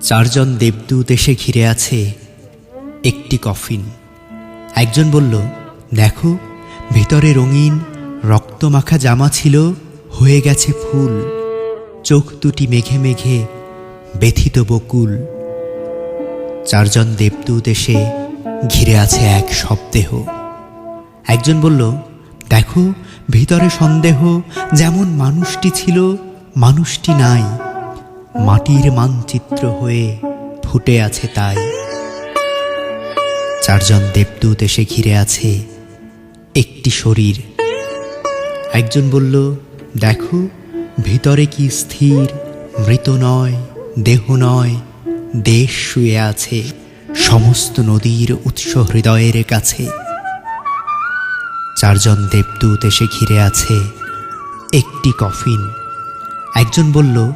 চারজন দেবদূত এসে ঘিরে আছে একটি কফিন। একজন বলল, দেখো, ভিতরে রঙিন, রক্তমাখা জামা ছিল, হয়ে গেছে ফুল। চোখ দুটি মেঘে মেঘে ব্যথিত বকুল। চারজন দেবদূত এসে ঘিরে আছে এক শবদেহ একজন বলল, দেখো, ভিতরে সন্দেহ, যেমন মানুষটি ছিল, মানুষটি নাই। মাটির মানচিত্র হয়ে ফুটে আছে তাই। চারজন দেবদূত এসে ঘিরে আছে একটি শরীর। একজন বলল, দেখো, ভিতরে কি স্থির, মৃত নয়, দেহ নয়, দেশ শুয়ে আছে, সমস্ত নদীর উৎস হৃদয়ের কাছে। চারজন দেবদূত এসে ঘিরে আছে একটি কফিন। একজন বলল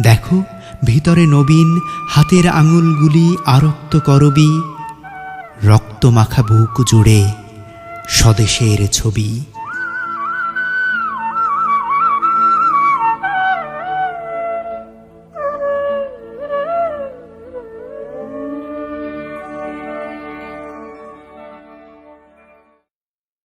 দেখো ভিতরে নবীন হাতের আঙুলগুলি আরক্ত করবি রক্তমাখা বুক জুড়ে স্বদেশের ছবি।